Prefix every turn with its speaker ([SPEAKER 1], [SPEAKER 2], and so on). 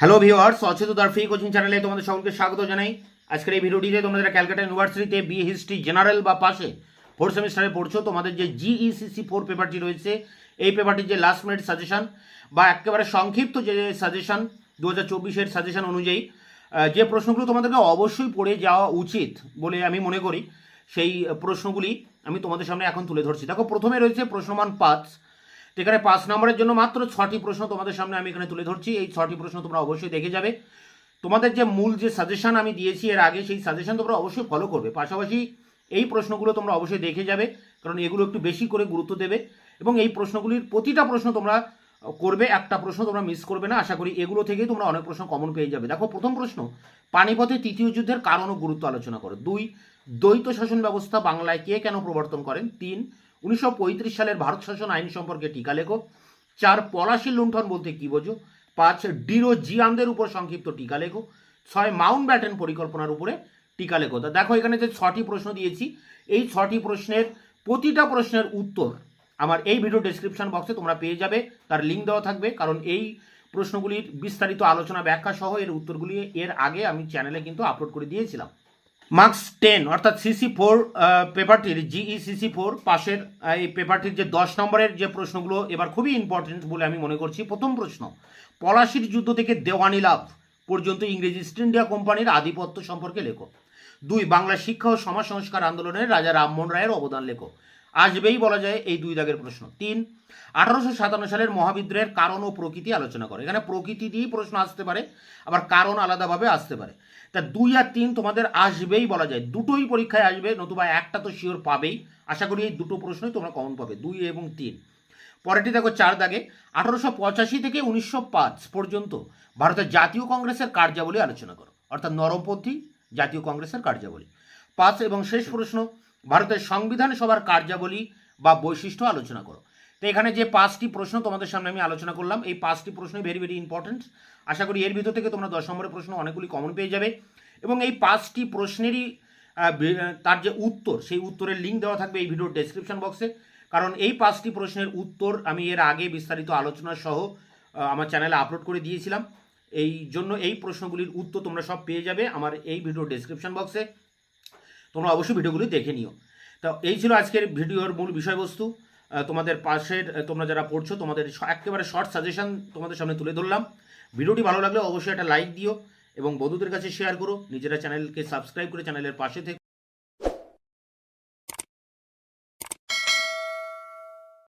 [SPEAKER 1] Hello viewers অচেতদার free coaching চ্যানেলে তোমাদের সকলকে স্বাগত জানাই। আজকের এই ভিডিওটিতে তোমরা যারা ক্যালকাটা ইউনিভার্সিটিতে বি হিস্ট্রি জেনারেল বা পাশে ফোর্থ সেমিস্টারে পড়ছো, তোমাদের যে জিইসিসি ফোর পেপারটি রয়েছে, এই পেপারটির যে লাস্ট মিনিট সাজেশন বা একেবারে সংক্ষিপ্ত যে সাজেশন দু হাজার চব্বিশের সাজেশন অনুযায়ী যে প্রশ্নগুলো তোমাদেরকে অবশ্যই পড়ে যাওয়া উচিত বলে আমি মনে করি, সেই প্রশ্নগুলি আমি তোমাদের সামনে এখন তুলে ধরছি। দেখো, প্রথমে রয়েছে প্রশ্নমান পাঁচ। এখানে পাঁচ নম্বরের জন্য মাত্র ছটি প্রশ্ন তোমাদের সামনে আমি এখানে তুলে ধরছি। এই ছটি প্রশ্ন তোমরা অবশ্যই দেখে যাবে। তোমাদের যে মূল যে সাজেশন আমি দিয়েছি এর আগে, সেই সাজেশন তোমরা অবশ্যই ফলো করবে। পাশাপাশি এই প্রশ্নগুলো তোমরা অবশ্যই দেখে যাবে, কারণ এগুলো একটু বেশি করে গুরুত্ব দেবে। এবং এই প্রশ্নগুলির প্রতিটা প্রশ্ন তোমরা করবে, একটা প্রশ্ন তোমরা মিস করবে না। আশা করি এগুলো থেকেই তোমরা অনেক প্রশ্ন কমন পেয়ে যাবে। দেখো, প্রথম প্রশ্ন, পানিপথে তৃতীয় যুদ্ধের কারণ ও গুরুত্ব আলোচনা করো। দুই, দ্বৈত শাসন ব্যবস্থা বাংলায় কে কেন প্রবর্তন করেন? তিন উনিশশো পঁয়ত্রিশ সালের ভারত শাসন আইন সম্পর্কে টিকা লেখো। চার পলাশী লুণ্ঠন বলতে কি বোঝো? পাঁচ, ডিরো জিয়ানদের উপর সংক্ষিপ্ত টিকা লেখো। ছয়, মাউন্ট ব্যাটেন পরিকল্পনার উপরে টিকা লেখো। তা দেখো, এখানে যে ছটি প্রশ্ন দিয়েছি, এই ছটি প্রশ্নের প্রতিটা প্রশ্নের উত্তর আমার এই ভিডিও ডেসক্রিপশন বক্সে তোমরা পেয়ে যাবে। তার লিঙ্ক দেওয়া থাকবে, কারণ এই প্রশ্নগুলির বিস্তারিত আলোচনা ব্যাখ্যা সহ এর উত্তরগুলি এর আগে আমি চ্যানেলে কিন্তু আপলোড করে দিয়েছিলাম। মার্কস টেন অর্থাৎ সিসি ফোর পেপারটির জিই সিসি ফোর পাশের এই পেপারটির যে দশ নম্বরের যে প্রশ্নগুলো এবার খুবই ইম্পর্টেন্ট বলে আমি মনে করছি। প্রথম প্রশ্ন, পলাশির যুদ্ধ থেকে দেওয়ানি লাভ পর্যন্ত ইংরেজ ইস্ট ইন্ডিয়া কোম্পানির আধিপত্য সম্পর্কে লেখো। দুই, বাংলা শিক্ষা ও সমাজ সংস্কার আন্দোলনের রাজা রামমোহন রায়ের অবদান লেখো। আসবেই বলা যায় এই দুই দাগের প্রশ্ন। তিন, আঠারোশো সাতান্ন সালের মহাবিদ্রোহের কারণ ও প্রকৃতি আলোচনা করে। এখানে প্রকৃতি দিয়েই প্রশ্ন আসতে পারে, আবার কারণ আলাদাভাবে আসতে পারে। তা দুই আর তিন তোমাদের আসবেই বলা যায়। দুটোই পরীক্ষায় আসবে, নতুবা একটা তো শিওর পাবেই। আশা করি এই দুটো প্রশ্নই তোমরা কমন পাবে, দুই এবং তিন। পরেরটি দেখো চার দাগে, আঠারোশো পঁচাশি থেকে উনিশশো পাঁচ পর্যন্ত ভারতের জাতীয় কংগ্রেসের কার্যাবলী আলোচনা করো। অর্থাৎ নরমপন্থী জাতীয় কংগ্রেসের কার্যাবলী। পাঁচ এবং শেষ প্রশ্ন ভারতের সংবিধান সভার কার্যাবলী বা বৈশিষ্ট্য আলোচনা করো। তো এখানে যে পাঁচটি প্রশ্ন তোমাদের সামনে আমি আলোচনা করলাম, এই পাঁচটি প্রশ্ন ভেরি ভেরি ইম্পর্টেন্ট আশা করি এর ভিতর থেকে তোমরা দশ নম্বরের প্রশ্ন অনেকগুলি কমন পেয়ে যাবে। এবং এই পাঁচটি প্রশ্নেরই তার যে উত্তর, সেই উত্তরের লিঙ্ক দেওয়া থাকবে এই ভিডিওর ডেসক্রিপশন বক্সে কারণ এই পাঁচটি প্রশ্নের উত্তর আমি এর আগে বিস্তারিত আলোচনা সহ আমার চ্যানেলে আপলোড করে দিয়েছিলাম। এই জন্য এই প্রশ্নগুলির উত্তর তোমরা সব পেয়ে যাবে আমার এই ভিডিওর ডেসক্রিপশন বক্সে তোমরা অবশ্যই ভিডিওগুলি দেখে নিও। তো এই ছিল আজকের ভিডিওর মূল বিষয়বস্তু। তোমাদের পাশের তোমরা যারা পড়ছো, তোমাদের একেবারে শর্ট সাজেশন তোমাদের সামনে তুলে ধরলাম। ভিডিওটি ভালো লাগলে অবশ্যই একটা লাইক দিও এবং বন্ধুদের কাছে শেয়ার করো। নিজেরা চ্যানেলকে সাবস্ক্রাইব করে চ্যানেলের পাশে থেকে।